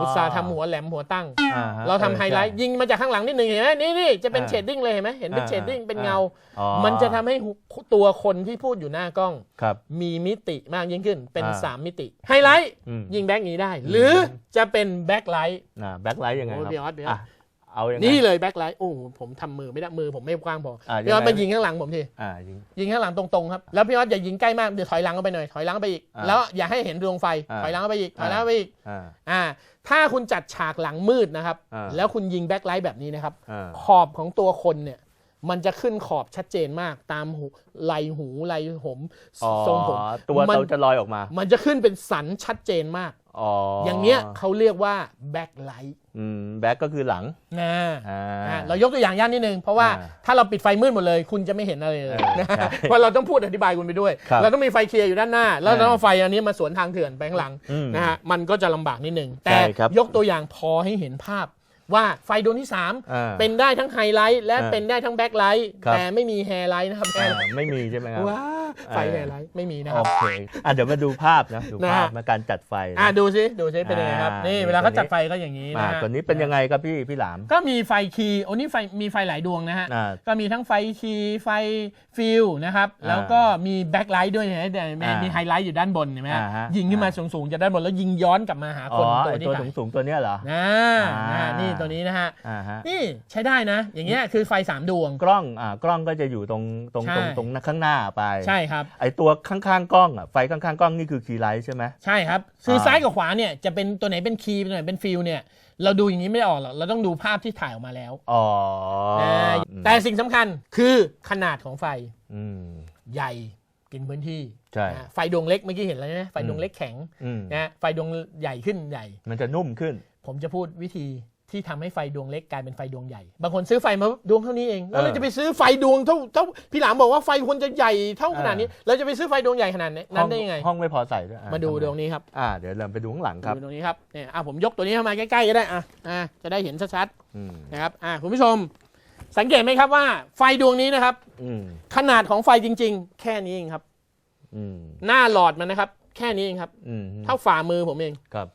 Speaker 2: อุตสาห์ทำหัวแหลมหัวตั้ง
Speaker 1: อ่ฮะ
Speaker 2: เราทำไฮไลท์
Speaker 1: เออใช่
Speaker 2: ยิงมาจากข้างหลังนิดหนึ่งเห็นไหมนี่นี่จะเป็น
Speaker 1: อ่า
Speaker 2: เชดดิ้งเลยเห็นไหมเห็นเป็น
Speaker 1: อ่า
Speaker 2: เชดดิ้งเป็น
Speaker 1: อ่า
Speaker 2: เงา
Speaker 1: อ๋อ
Speaker 2: มันจะทำให้หูตัวคนที่พูดอยู่หน้ากล้อง
Speaker 1: ครับ
Speaker 2: มีมิติมากยิ่งขึ้นเป็น
Speaker 1: อ่า
Speaker 2: 3มิติ ไฮไลท์
Speaker 1: อืม
Speaker 2: ยิงแบ็กนี้ได้ หรือจะเป็นแบ็คไลท์
Speaker 1: อ่าแบ็คไลท์ยังไง
Speaker 2: โอ้
Speaker 1: ครับ
Speaker 2: พี่ออสพี่ออส
Speaker 1: อะเอายังไง
Speaker 2: นี่เลยแบ็คไลท์โอ้โหผมทำมือไม่ได้มือผมไม่กว้างพอ
Speaker 1: อ่า
Speaker 2: พี่ออส
Speaker 1: ยังไง
Speaker 2: มายิงข้างหลังผมที
Speaker 1: อ่ายิง
Speaker 2: ยิงข้างหลังตรงๆครับแล้วพี่ออสอย่ายิงใกล้มากเดี๋ยวถอยหลังเข้าไปหน่อยถอยหลังเข้าไปอีก
Speaker 1: อ่า
Speaker 2: แล้วอย่าให้เห็นดวงไฟ
Speaker 1: อ่า
Speaker 2: ถอยหลังเข้าไปอีกถอยหลังเข้าไปอีก
Speaker 1: อ่า
Speaker 2: อ่าถ้าคุณจัดฉากหลังมืดนะครับ
Speaker 1: อ่า
Speaker 2: แล้วคุณยิงแบ็คไลท์แบบนี้นะครับ
Speaker 1: อ่า
Speaker 2: ขอบของตัวคนเนี่ยมันจะขึ้นขอบชัดเจนมากตามหูไหลหูไหลผม
Speaker 1: อ๋อ
Speaker 2: ทรงผม
Speaker 1: ตัว
Speaker 2: มัน
Speaker 1: เราจะลอยออกมา
Speaker 2: มันจะขึ้นเป็นสันชัดเจนมาก
Speaker 1: อ๋อ
Speaker 2: อ
Speaker 1: อย่าง
Speaker 2: เงี้ยเขาเรียกว่าแบ็คไลท์
Speaker 1: อืมแบ็กก็คือหลัง
Speaker 2: นะ
Speaker 1: อ่า
Speaker 2: อะเรายกตัวอย่างย่านนิดนึง เพราะว่า
Speaker 1: อ่า
Speaker 2: ถ้าเราปิดไฟมืดหมดเลย คุณจะไม่เห็นอะไรเลย
Speaker 1: เออ
Speaker 2: นะ
Speaker 1: ใช่
Speaker 2: เพราะเราต้องพูดอธิบายคุณไปด้วย
Speaker 1: ครับ
Speaker 2: เราต้องมีไฟเคลียร์อยู่ด้านหน้า แล้ว
Speaker 1: เออ
Speaker 2: เราต้องเอาไฟอันนี้มาสวนทางเถื่อนไปข้างหลัง
Speaker 1: อืม
Speaker 2: นะฮะมันก็จะลำบากนิดนึง แต่
Speaker 1: ใช่ครับ
Speaker 2: ยกตัวอย่างพอให้เห็นภาพว่าไฟดวงที่
Speaker 1: อ่า
Speaker 2: 3เป็นได้ทั้งไฮไลท์และ
Speaker 1: อ่า
Speaker 2: เป็นได้ทั้งแบ็คไลท์
Speaker 1: ครับ
Speaker 2: แต่ไม่มีแฮร์ไลท์นะครับ
Speaker 1: อ่าไม่มีใช่ไหมครับ
Speaker 2: ว้า ไฟ
Speaker 1: เออ
Speaker 2: แฮร์ไลท์ไม่มีนะค
Speaker 1: โอ
Speaker 2: รับ
Speaker 1: เคอะเดี๋ยวมาดูภาพนะดู
Speaker 2: นะ
Speaker 1: ภา
Speaker 2: ฮะ
Speaker 1: พมาการจัดไฟนะ
Speaker 2: อะดูซิดูซิเป็นยังไงครับ
Speaker 1: อ่านี่
Speaker 2: นี่เวลาเขา
Speaker 1: ตัวนี้
Speaker 2: จัดไฟก็อย่างนี้
Speaker 1: อ่า
Speaker 2: นะฮะ
Speaker 1: ตัวนี้เป็นยังไงครับพี่พี่หลาม
Speaker 2: ก็มีไฟคีย์โอ้นี่ไฟมีไฟหลายดวงนะฮะ
Speaker 1: อ่า
Speaker 2: ก็มีทั้งไฟคีย์ไฟฟิลนะครับ
Speaker 1: อ่า
Speaker 2: แล้วก็มีแบ็คไลท์ด้วยเห็นไหมแต่มี
Speaker 1: อ่ามี
Speaker 2: มีไฮไลท์อยู่ด้านบนเห็นไหมฮะ
Speaker 1: อ่าฮะ
Speaker 2: ยิงขึ้นมา
Speaker 1: อ่า
Speaker 2: สูงๆจากด้านบนแล้วยิงย้อนกลับมาหา
Speaker 1: อ๋
Speaker 2: คน
Speaker 1: อ
Speaker 2: ตัว
Speaker 1: ไอ
Speaker 2: นี้
Speaker 1: ตัว
Speaker 2: ไก่
Speaker 1: สูงๆตัวเนี้ยเหรอ
Speaker 2: นะ
Speaker 1: อ่า
Speaker 2: นะฮะนี่ตัวนี้นะฮะ
Speaker 1: อ่าฮะ
Speaker 2: นี่ใช้ได้นะ อย่างเงี้ยคือไฟสามดวง
Speaker 1: กล้องอ่ากล้องก็จะอยู่ตรงตรง
Speaker 2: ใช่
Speaker 1: ตรงตรงข้างหน้าไป
Speaker 2: ใช่ครับ
Speaker 1: ไอตัวข้างๆกล้องอะไฟข้างๆกล้องนี่คือคีย์ไลท์ใช่ไหม
Speaker 2: ใช่ครับคืออาซ้ายกับขวาเนี่ยจะเป็นตัวไหนเป็นคีย์ตัวไหนเป็นฟิลเนี่ยเราดูอย่างนี้ไม่ได้ออกหรอกเราต้องดูภาพที่ถ่ายออกมาแล้ว
Speaker 1: อ๋อ
Speaker 2: นะ
Speaker 1: อืม
Speaker 2: แต่สิ่งสำคัญคือขนาดของไฟ
Speaker 1: อืม
Speaker 2: ใหญ่กินพื้นที่
Speaker 1: ใช่
Speaker 2: นะไฟดวงเล็กเมื่อกี้เห็นแล้วนะไฟดวงเล็กแข็ง
Speaker 1: อืม
Speaker 2: นะไฟดวงใหญ่ขึ้นใหญ่
Speaker 1: มันจะนุ่มขึ้น
Speaker 2: ผมจะพูดวิธี ที่ทำให้ไฟดวงเล็กกลายเป็นไฟดวงใหญ่ บางคนซื้อไฟมาดวงเท่านี้เอง แล้วเรา
Speaker 1: เออ
Speaker 2: จะไปซื้อไฟดวงเท่าเท่าพี่หลามบอกว่าไฟควรจะใหญ่เท่าขนาดนี้ เราจะไปซื้อไฟดวงใหญ่ขนาดนี้นั้นได้ยังไง
Speaker 1: ห้องไม่พอใส่ด้วยอะ
Speaker 2: มาดู
Speaker 1: ทำได
Speaker 2: วงนี้ครับ
Speaker 1: อ่า เดี๋ยวเราไปดูข้างหลังครับ
Speaker 2: ดูตรงนี้ครับ เนี่ย อะผมยกตัวนี้เข้ามาใกล้ๆก็ได้ อะ อะจะได้เห็นชัด
Speaker 1: อืม
Speaker 2: ๆนะครับ อะคุณผู้ชม สังเกตไหมครับว่าไฟดวงนี้นะครับ
Speaker 1: อืม
Speaker 2: ขนาดของไฟจริง ๆ แค่นี้เองครับ
Speaker 1: อืม
Speaker 2: หน้าหลอดมันนะครับ แค่นี้เองครับ
Speaker 1: อืม
Speaker 2: เท่าฝ่ามือผมเอง
Speaker 1: ครับ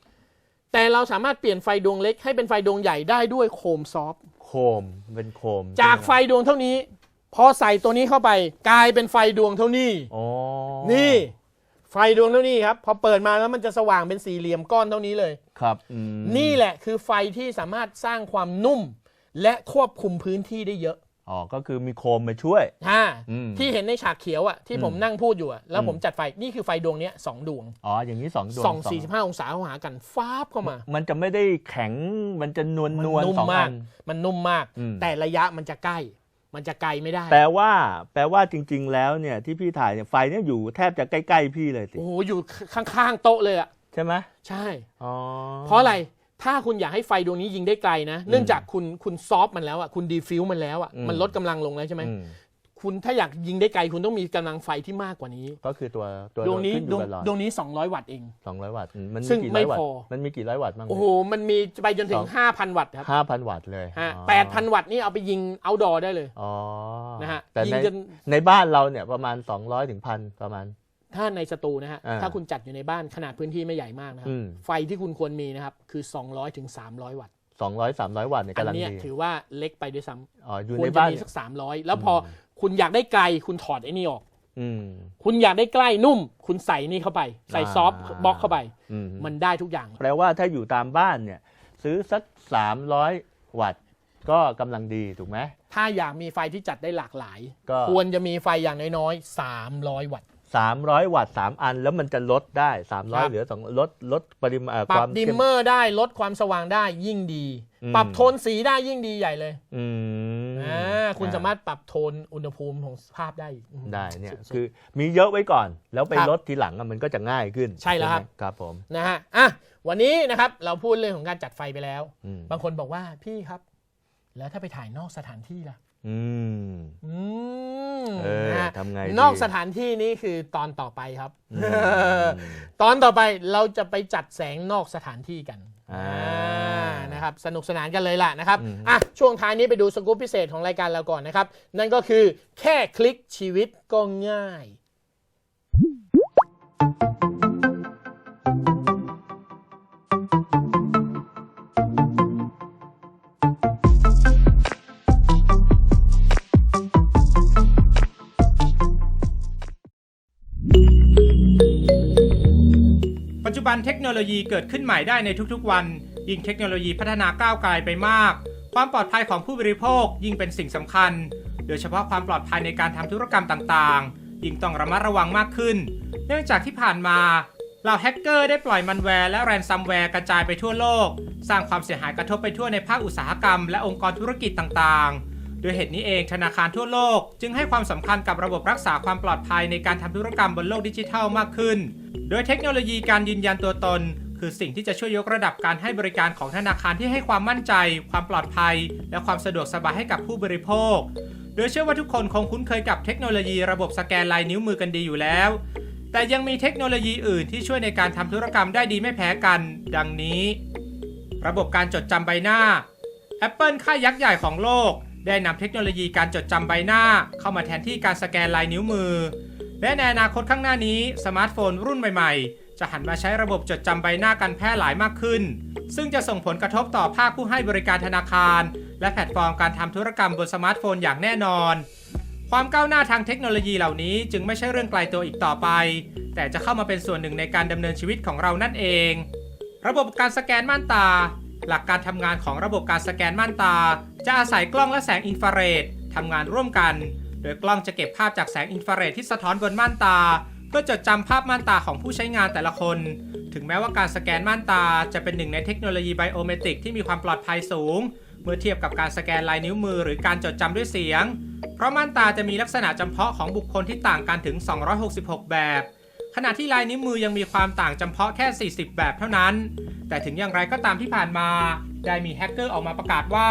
Speaker 2: แต่เราสามารถเปลี่ยนไฟดวงเล็กให้เป็นไฟดวงใหญ่ได้ด้วยโคมซอฟต์
Speaker 1: โคมเป็นโคม
Speaker 2: จากไฟดวงเท่านี้ พอใส่ตัวนี้เข้าไป กลายเป็นไฟดวงเท่านี้
Speaker 1: อ๋อ
Speaker 2: นี่ ไฟดวงเท่านี้ครับ พอเปิดมาแล้วมันจะสว่างเป็นสี่เหลี่ยมก้อนเท่านี้เลย
Speaker 1: ครับอืม
Speaker 2: นี่แหละคือไฟที่สามารถสร้างความนุ่ม และควบคุมพื้นที่ได้เยอะ
Speaker 1: อ๋อ ก็คือมีโคมมาช่วย
Speaker 2: อ่า
Speaker 1: อืม
Speaker 2: ที่เห็นในฉากเขียวอะที่ผม
Speaker 1: อืม
Speaker 2: นั่งพูดอยู่อะแล้ว
Speaker 1: อืม
Speaker 2: ผมจัดไฟนี่คือไฟดวงเนี้ยสองดวง
Speaker 1: อ๋อ อย่างนี้สองดวง
Speaker 2: ส่อง45องศาเข้าหากันฟ้าบเข้ามา
Speaker 1: มันจะไม่ได้แข็ง มันจะนวล
Speaker 2: มัน
Speaker 1: นวล
Speaker 2: นุ่ม
Speaker 1: สอง
Speaker 2: มา
Speaker 1: อั
Speaker 2: ก
Speaker 1: น
Speaker 2: มันนุ่มมาก
Speaker 1: อืม
Speaker 2: แต่ระยะมันจะใกล้ มันจะไกลไม่ได้
Speaker 1: แปลว่า แปลว่าจริง ๆ แล้วเนี่ยที่พี่ถ่ายเนี่ยไฟเนี่ยอยู่แทบจะใกล้ ๆ พี่เลยสิ
Speaker 2: โอ้โหอยู่ข้างๆโต๊ะเลยอะ
Speaker 1: ใช่ไหม
Speaker 2: ใช่
Speaker 1: อ๋อ
Speaker 2: เพราะอะไร ถ้าคุณอยากให้ไฟดวงนี้ยิงได้ไกลนะ เนื่องจากคุณคุณซอฟต์มันแล้วอะคุณดีฟิวมันแล้วอะ
Speaker 1: อืม
Speaker 2: มันลดกำลังลงแล้วใช่ไหม
Speaker 1: อืม
Speaker 2: คุณถ้าอยากยิงได้ไกลคุณต้องมีกำลังไฟที่มากกว่านี้
Speaker 1: ก็คือตัวตัว
Speaker 2: ดวงนี้
Speaker 1: ขึ้อ
Speaker 2: ดว
Speaker 1: ยู่
Speaker 2: ง
Speaker 1: กับหลอด
Speaker 2: ดวงนี้ 200 วัตต์เอง
Speaker 1: สองร้อยวัตต์อืมมัน
Speaker 2: ซึ่
Speaker 1: มี
Speaker 2: ง
Speaker 1: กี่
Speaker 2: ไม่
Speaker 1: ร้อยวัต
Speaker 2: พ
Speaker 1: ต์
Speaker 2: อ
Speaker 1: มันมีกี่ร้อยวัตต์บ้าง
Speaker 2: โอ้โหมันมีไปจนถึง 5,000 วัตต์ครับ
Speaker 1: ห้าพันวัตต์เลย
Speaker 2: ฮะ
Speaker 1: อ๋อ
Speaker 2: 8,000วัตต์นี่เอาไปยิงเอาดอได้เลย
Speaker 1: อ๋อ
Speaker 2: นะฮะ
Speaker 1: แต่
Speaker 2: ยิง
Speaker 1: ใน
Speaker 2: จน
Speaker 1: ในบ้านเราเนี่ยประมาณ 200ถึงพันประมาณ
Speaker 2: ถ้าในสตูนะฮะ
Speaker 1: อ่า
Speaker 2: ถ้าคุณจัดอยู่ในบ้านขนาดพื้นที่ไม่ใหญ่มากนะครับ
Speaker 1: อืม
Speaker 2: ไฟที่คุณควรมีนะครับ คือ 200ถึง300 วัตต์
Speaker 1: 200 300วัตต์เนี่ย
Speaker 2: อัน
Speaker 1: กำลัง
Speaker 2: เนี้ย
Speaker 1: ดี
Speaker 2: ถือว่าเล็กไปด้วยซ้ำ
Speaker 1: อ๋ออยู่
Speaker 2: คว
Speaker 1: ใน
Speaker 2: รจะ
Speaker 1: บ้าน
Speaker 2: มีสัก 300 แล้วพอคุณอยากได้ไกลคุณถอดไอ้นี่ออก
Speaker 1: อืม
Speaker 2: คุณอยากได้ใกล้นุ่ม คุณใส่นี่เข้าไป ใส่
Speaker 1: อ่า
Speaker 2: ซอฟต์บล็อกเข้าไป
Speaker 1: อืม
Speaker 2: มันได้ทุกอย่าง
Speaker 1: แปลว่าถ้าอยู่ตามบ้านเนี่ย ซื้อสัก300วัตต์ก็กำลังดีถูกไหม
Speaker 2: ถ้าอยากมีไฟที่จัดได้หลากหลาย
Speaker 1: ก็
Speaker 2: ควรจะมีไฟอย่างน้อยๆ300 วัตต์
Speaker 1: 300 วัตต์ 3 อัน แล้วมันจะลดได้
Speaker 2: ครับ
Speaker 1: 300 เหลือ2ลดลดปริมาณเอ่อ
Speaker 2: ปรั
Speaker 1: ค
Speaker 2: บ
Speaker 1: วาม
Speaker 2: ดิม
Speaker 1: เข้ม
Speaker 2: เมอร์ได้ลดความสว่างได้ยิ่งดี
Speaker 1: อืม
Speaker 2: ปรับโทนสีได้ยิ่งดีใหญ่เลย
Speaker 1: อืม
Speaker 2: อ่าคุณสามารถปรับโทนอุณหภูมิของภาพได้อืม
Speaker 1: ได้เนี่ย
Speaker 2: สุดๆ
Speaker 1: คือมีเยอะไว้ก่อน แล้วไป
Speaker 2: ครับ
Speaker 1: ลดทีหลังอะมันก็จะง่ายขึ้น
Speaker 2: ใช่แล้วครับ
Speaker 1: ไหมครับผม
Speaker 2: นะฮะอะวันนี้นะครับเราพูดเรื่องของการจัดไฟไปแล้ว
Speaker 1: อืม
Speaker 2: บางคนบอกว่าพี่ครับ แล้วถ้าไปถ่ายนอกสถานที่ล่ะ
Speaker 1: อืม
Speaker 2: อืม
Speaker 1: เออ
Speaker 2: นะฮะ
Speaker 1: ทำไงดี
Speaker 2: นอกสถานที่นี้คือตอนต่อไปครับ
Speaker 1: อืม
Speaker 2: ตอนต่อไปเราจะไปจัดแสงนอกสถานที่กัน
Speaker 1: อ่า
Speaker 2: นะครับสนุกสนานกันเลยล่ะนะครับ
Speaker 1: อืม
Speaker 2: อะช่วงท้ายนี้ไปดูสกู๊ปพิเศษของรายการเราก่อนนะครับ นั่นก็คือแค่คลิกชีวิตก็ง่าย
Speaker 3: ปันเทคโนโลยีเกิดขึ้นใหม่ได้ในทุกๆวัน ยิ่งเทคโนโลยีพัฒนาก้าวไกลไปมาก ความปลอดภัยของผู้บริโภคยิ่งเป็นสิ่งสำคัญ โดยเฉพาะความปลอดภัยในการทำธุรกรรมต่างๆ ยิ่งต้องระมัดระวังมากขึ้น เนื่องจากที่ผ่านมาเหล่าแฮกเกอร์ได้ปล่อยมันแวร์และแรนซัมแวร์กระจายไปทั่วโลก สร้างความเสียหายกระทบไปทั่วในภาคอุตสาหกรรมและองค์กรธุรกิจต่างๆ โดยเหตุนี้เองธนาคารทั่วโลก จึงให้ความสำคัญกับระบบรักษาความปลอดภัยในการทำธุรกรรมบนโลกดิจิทัลมากขึ้น โดยเทคโนโลยีการยืนยันตัวตนคืคือสิ่งที่จะช่วยยกระดับการให้บริการของธนาคารที่ให้ความมั่นใจ ความปลอดภัย และความสะดวกสบายให้กับผู้บริโภค โดยเชื่อว่าทุกคนคงคุ้นเคยกับเทคโนโลยีระบบสแกนลายนิ้วมือกันดีอยู่แล้ว แต่ยังมีเทคโนโลยีอื่นที่ช่วยในการทำธุรกรรมได้ดีไม่แพ้กัน ดังนี้ ระบบการจดจำใบหน้า Apple ค่ายยักษ์ใหญ่ของโลก ได้นำเทคโนโลยีการจดจำใบหน้า เข้ามาแทนที่การสแกนลายนิ้วมือ และในอนาคตข้างหน้านี้สมาร์ทโฟนรุ่นใหม่ๆ จะหันมาใช้ระบบจดจำใบหน้ากันแพร่หลายมากขึ้น ซึ่งจะส่งผลกระทบต่อภาคผู้ให้บริการธนาคาร และแพลตฟอร์มการทำธุรกรรมบนสมาร์ทโฟนอย่างแน่นอน ความก้าวหน้าทางเทคโนโลยีเหล่านี้จึงไม่ใช่เรื่องไกลตัวอีกต่อไป แต่จะเข้ามาเป็นส่วนหนึ่งในการดำเนินชีวิตของเรานั่นเอง ระบบการสแกนม่านตา หลักการทำงานของระบบการสแกนม่านตา จะอาศัยกล้องและแสงอินฟราเรดทำงานร่วมกัน โดยกล้องจะเก็บภาพจากแสงอินฟราเรดที่สะท้อนบนม่านตา เพื่อจดจำภาพม่านตาของผู้ใช้งานแต่ละคน ถึงแม้ว่าการสแกนม่านตาจะเป็นหนึ่งในเทคโนโลยีไบโอเมตริกที่มีความปลอดภัยสูง เมื่อเทียบกับการสแกนลายนิ้วมือหรือการจดจำด้วยเสียง เพราะม่านตาจะมีลักษณะจำเพาะของบุคคลที่ต่างกันถึง 266 แบบขณะที่ลายนิ้วมือยังมีความต่างจำเพาะแค่ 40 แบบเท่านั้น แต่ถึงอย่างไรก็ตามที่ผ่านมา ได้มีแฮกเกอร์ออกมาประกาศว่า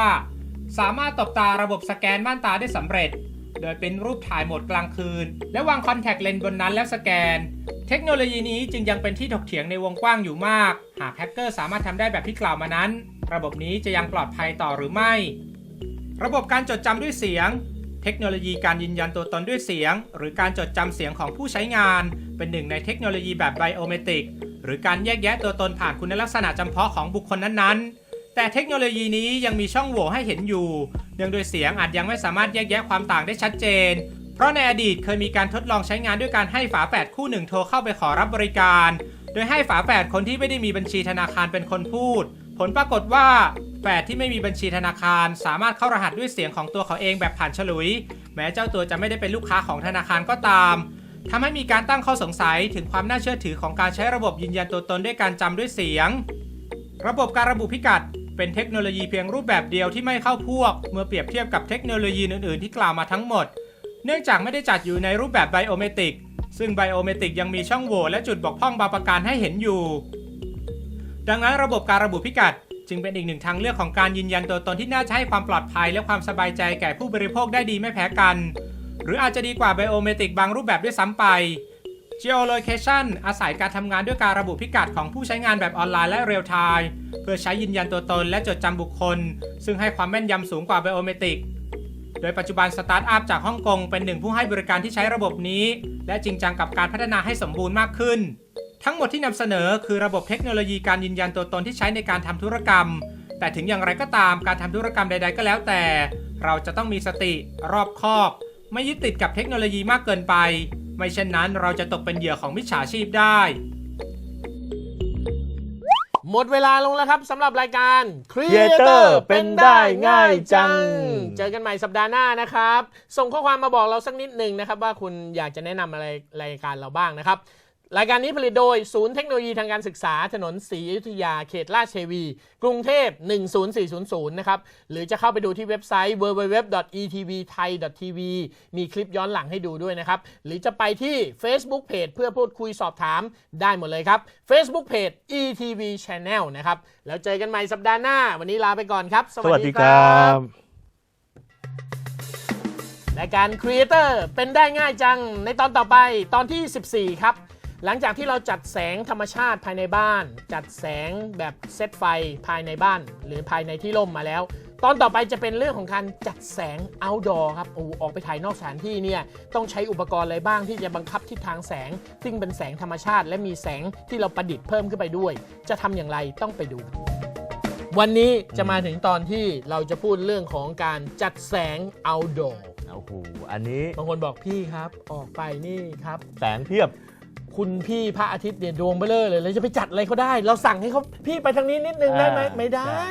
Speaker 3: สามารถตบตาระบบสแกนม่านตาได้สำเร็จ โดยเป็นรูปถ่ายโหมดกลางคืน และวางคอนแทคเลนส์บนนั้นแล้วสแกน เทคโนโลยีนี้จึงยังเป็นที่ถกเถียงในวงกว้างอยู่มาก หากแฮกเกอร์สามารถทำได้แบบที่กล่าวมานั้น ระบบนี้จะยังปลอดภัยต่อหรือไม่ ระบบการจดจำด้วยเสียง เทคโนโลยีการยืนยันตัวตนด้วยเสียง หรือการจดจำเสียงของผู้ใช้งาน เป็นหนึ่งในเทคโนโลยีแบบไบโอเมตริกหรือการแยกแยะตัวตนผ่านคุณลักษณะจำเพาะของบุคคลนั้นๆ แต่เทคโนโลยีนี้ยังมีช่องโหว่ให้เห็นอยู่ เนื่องโดยเสียงอาจยังไม่สามารถแยกแยะความต่างได้ชัดเจน เพราะในอดีตเคยมีการทดลองใช้งานด้วยการให้ฝาแฝดคู่หนึ่งโทรเข้าไปขอรับบริการ โดยให้ฝาแฝดคนที่ไม่ได้มีบัญชีธนาคารเป็นคนพูด ผลปรากฏว่าแฝดที่ไม่มีบัญชีธนาคาร สามารถเข้ารหัสด้วยเสียงของตัวเขาเองแบบผ่านฉลุย แม้เจ้าตัวจะไม่ได้เป็นลูกค้าของธนาคารก็ตามทำให้มีการตั้งข้อสงสัยถึงความน่าเชื่อถือของการใช้ระบบยืนยันตัวตนด้วยการจำด้วยเสียง ระบบการระบุพิกัด เป็นเทคโนโลยีเพียงรูปแบบเดียวที่ไม่เข้าพวก เมื่อเปรียบเทียบกับเทคโนโลยีอื่นๆที่กล่าวมาทั้งหมด เนื่องจากไม่ได้จัดอยู่ในรูปแบบไบโอเมติกซึ่งไบโอเมติกยังมีช่องโหว่และจุดบกพร่องบางประการให้เห็นอยู่ ดังนั้นระบบการระบุพิกัด จึงเป็นอีกหนึ่งทางเลือกของการยืนยันตัวตนที่น่าจะให้ความปลอดภัยและความสบายใจแก่ผู้บริโภคได้ดีไม่แพ้กัน หรืออาจจะดีกว่าไบโอเมติกบางรูปแบบด้วยซ้ำไป Geolocation อาศัยการทำงานด้วยการระบุพิกัดของผู้ใช้งานแบบออนไลน์และเรียลไทม์เพื่อใช้ยืนยันตัวตนและจดจำบุคคล ซึ่งให้ความแม่นยำสูงกว่าไบโอเมตริก โดยปัจจุบันสตาร์ทอัพจากฮ่องกงเป็นหนึ่งผู้ให้บริการที่ใช้ระบบนี้ และจริงจังกับการพัฒนาให้สมบูรณ์มากขึ้น ทั้งหมดที่นำเสนอคือระบบเทคโนโลยีการยืนยันตัวตนที่ใช้ในการทำธุรกรรม แต่ถึงอย่างไรก็ตามการทำธุรกรรมใด ๆ ก็แล้วแต่ เราจะต้องมีสติ รอบคอบ ไม่ยึดติดกับเทคโนโลยีมากเกินไป ไม่เช่นนั้นเราจะตกเป็นเหยื่อของมิจฉาชีพได้
Speaker 2: หมดเวลาลงแล้วครับสำหรับรายการ
Speaker 1: Creator เป็นได้ง่ายจัง
Speaker 2: เจอกันใหม่สัปดาห์หน้านะครับ ส่งข้อความมาบอกเราสักนิดหนึ่งนะครับ ว่าคุณอยากจะแนะนำอะไรรายการเราบ้างนะครับ รายการนี้ผลิตโดยศูนย์เทคโนโลยีทางการศึกษาถนนศรีอยุธยาเขตลาดเทวี กรุงเทพ 10400 นะครับ หรือจะเข้าไปดูที่เว็บไซต์ www.etvthai.tv มีคลิปย้อนหลังให้ดูด้วยนะครับ หรือจะไปที่ Facebook Page เพื่อพูดคุยสอบถามได้หมดเลยครับ Facebook Page ETV Channel นะครับ แล้วเจอกันใหม่สัปดาห์หน้า วันนี้ลาไปก่อนครับ
Speaker 1: สวัสดีครับ
Speaker 2: รายการ Creator เป็นได้ง่ายจังในตอนต่อไปตอนที่ 14 ครับ หลังจากที่เราจัดแสงธรรมชาติภายในบ้าน จัดแสงแบบเซตไฟภายในบ้าน หรือภายในที่ร่มมาแล้ว ตอนต่อไปจะเป็นเรื่องของการจัดแสง outdoor ครับโอ้ออกไปถ่ายนอกสถานที่เนี่ยต้องใช้อุปกรณ์อะไรบ้างที่จะบังคับทิศทางแสง ซึ่งเป็นแสงธรรมชาติ และมีแสงที่เราประดิษฐ์เพิ่มขึ้นไปด้วย จะทำอย่างไรต้องไปดู วันนี้จะมาถึงตอนที่เราจะพูดเรื่องของการจัดแสง outdoor
Speaker 1: โอ้โหอันนี้
Speaker 2: บางคนบอกพี่ครับ ออกไปนี่ครับ
Speaker 1: แสงเพียบ
Speaker 2: คุณพี่พระอาทิตย์เนี่ยดวงเบลเลอร์เลยเราจะไปจัดอะไรเขาได้ เราสั่งให้เขาพี่ไปทางนี้นิดนึงได้ไหม
Speaker 1: อ่า
Speaker 2: ไม่ได้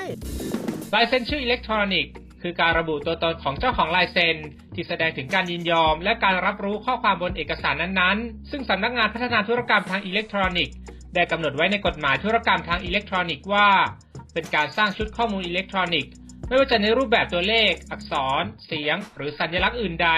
Speaker 3: ลายเซ็นชื่ออิเล็กทรอนิกส์คือการระบุตัวตนของเจ้าของลายเซ็นที่แสดงถึงการยินยอม และการรับรู้ข้อความบนเอกสารนั้นๆ ซึ่งสำนักงานพัฒนาธุรกรรมทางอิเล็กทรอนิกส์ได้กำหนดไว้ในกฎหมายธุรกรรมทางอิเล็กทรอนิกส์ว่า เป็นการสร้างชุดข้อมูลอิเล็กทรอนิกส์ไม่ว่าจะในรูปแบบตัวเลข อักษร เสียง หรือสัญลักษณ์อื่นใด